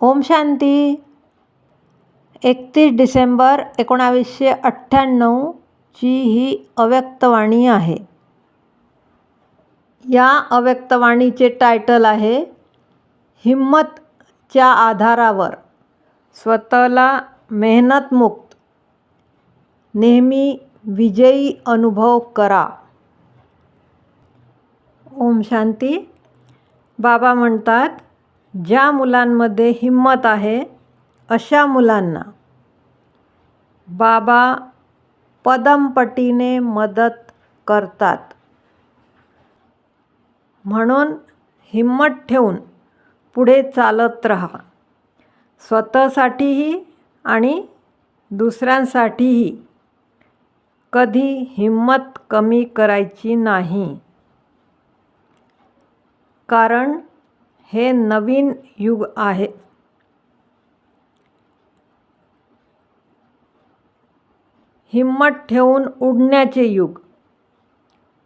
ओम शांती. एकतीस डिसेंबर एकोणावीसशे अठ्ठ्याण्णवची ही अव्यक्तवाणी आहे. या अव्यक्तवाणीचे टायटल आहे हिम्मतच्या आधारावर. स्वतःला मेहनतमुक्त नेहमी विजयी अनुभव करा. ओम शांती. बाबा म्हणतात ज्या मुलांमध्ये हिंमत आहे अशा मुलांना बाबा पदमपटीने मदत करतात. म्हणून हिंमत ठेवून पुढे चालत राहा. स्वतःसाठीही आणि दुसऱ्यांसाठीही. कधी हिंमत कमी करायची नाही. कारण हे नवीन युग आहे. हिंमत ठेवून उडण्याचे युग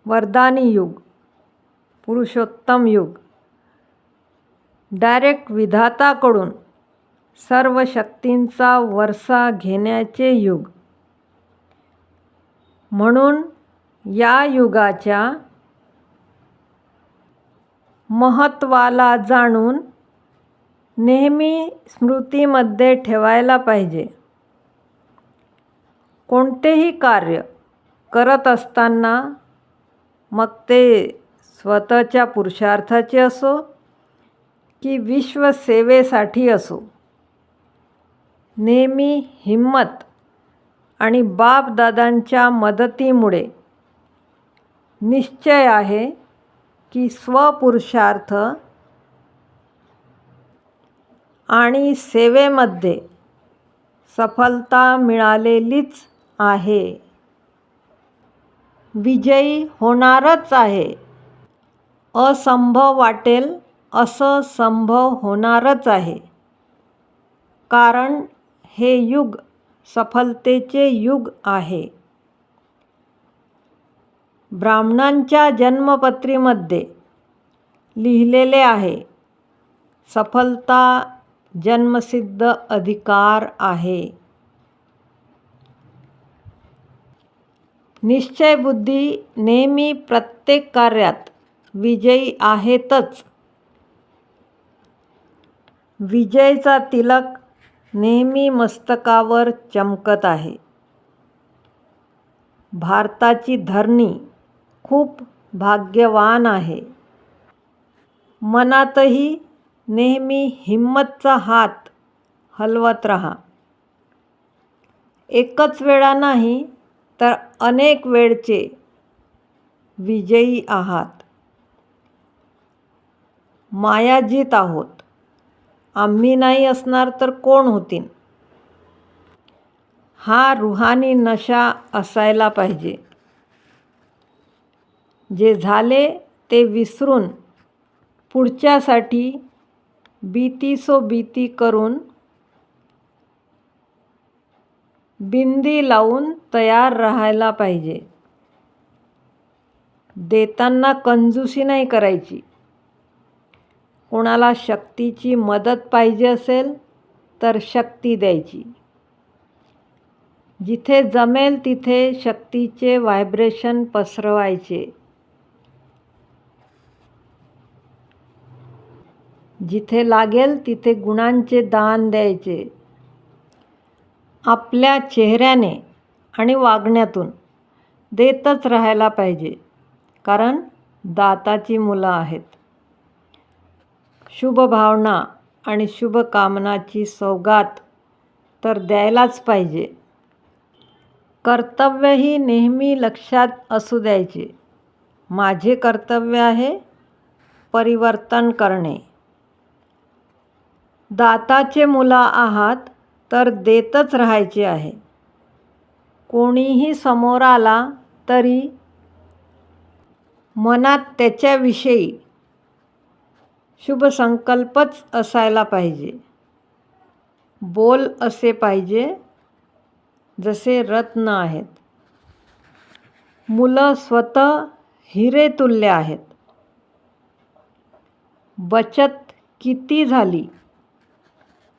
वरदानी युग पुरुषोत्तम युग. डायरेक्ट विधाताकडून सर्व शक्तींचा वरसा घेण्याचे युग. म्हणून या युगाच्या महत्त्वाला जाणून नेहमी स्मृतीमध्ये ठेवायला पाहिजे. कोणतेही कार्य करत असताना मग ते स्वतःच्या पुरुषार्थाचे असो की विश्वसेवेसाठी असो. नेहमी हिंमत आणि बापदादांच्या मदतीमुळे निश्चय आहे की स्वपुरुषार्थ आणि सेवेमध्ये सफलता मिळालेलीच आहे. विजयी होणारच आहे. असंभव वाटेल असं संभव होणारच आहे. कारण हे युग सफलतेचे युग आहे. ब्राह्मणांच्या जन्मपत्रीमध्ये लिहिलेले आहे सफलता जन्मसिद्ध अधिकार आहे. निश्चय बुद्धी नेहमी प्रत्येक कार्यात विजयी आहेतच. विजयचा तिलक नेहमी मस्तकावर चमकत आहे. भारताची धरणी खूप भाग्यवान आहे. मनातही नेहमी हिंमतचा हात हलवत राहा. एकच वेळा नाही तर अनेक वेळचे विजयी आहात. मायाजीत आहोत. आम्ही नाही असणार तर कोण होतील हा रुहानी नशा असायला पाहिजे. जे झाले ते विसरून पुढच्यासाठी बीती सो बीती करून बिंदी लावून तयार राहायला पाहिजे. देताना कंजूसी नाही करायची. कोणाला शक्तीची मदत पाहिजे असेल तर शक्ती द्यायची. जिथे जमेल तिथे शक्तीचे व्हायब्रेशन पसरवायचे. जिथे लागेल तिथे गुणांचे दान द्यायचे. आपल्या चेहऱ्याने आणि वागण्यातून देतच राहायला पाहिजे कारण दाताची मुलं आहेत. शुभ भावना आणि शुभकामनाची सौगात तर द्यायलाच पाहिजे. कर्तव्यही नेहमी लक्षात असू द्यायचे. माझे कर्तव्य आहे परिवर्तन करणे. दाताचे मुलं आहात तर देतच राहायचे आहे. कोणीही समोर आला तरी मनात त्याच्याविषयी शुभ संकल्पच असायला पाहिजे. बोल असे पाहिजे जसे रत्न आहेत. मुलं स्वतः हिरेतुल्य आहेत. बचत किती झाली?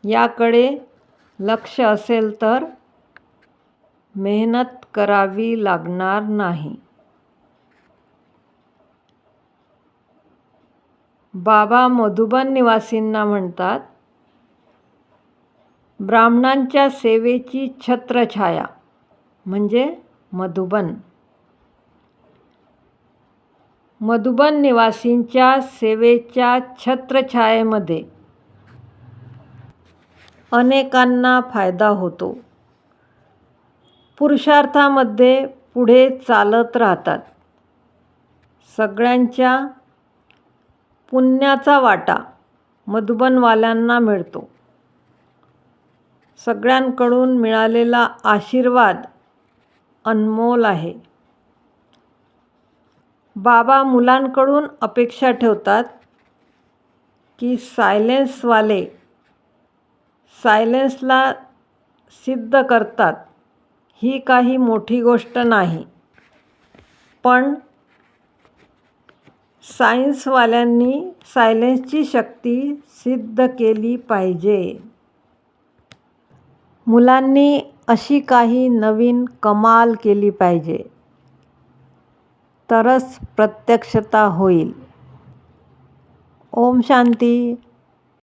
याकडे लक्ष असेल तर मेहनत करावी लागणार नाही. बाबा मधुबन निवासींना म्हणतात ब्राह्मणांच्या सेवेची छत्रछाया म्हणजे मधुबन. मधुबन निवासींच्या सेवेच्या छत्रछायेमध्ये अनेकांना फायदा होतो. पुरुषार्थामध्ये पुढे चालत राहतात. सगळ्यांच्या पुण्याचा वाटा मधुबनवाल्यांना मिळतो. सगळ्यांकडून मिळालेला आशीर्वाद अनमोल आहे. बाबा मुलांकडून अपेक्षा ठेवतात की सायलेन्सवाले सायलेन्सला सिद्ध करतात. ही काही मोठी गोष्ट नाही. पण सायन्सवाल्यांनी सायलेन्सची शक्ती सिद्ध केली पाहिजे. मुलांनी अशी काही नवीन कमाल केली पाहिजे. तरच प्रत्यक्षता होईल. ओम शांती.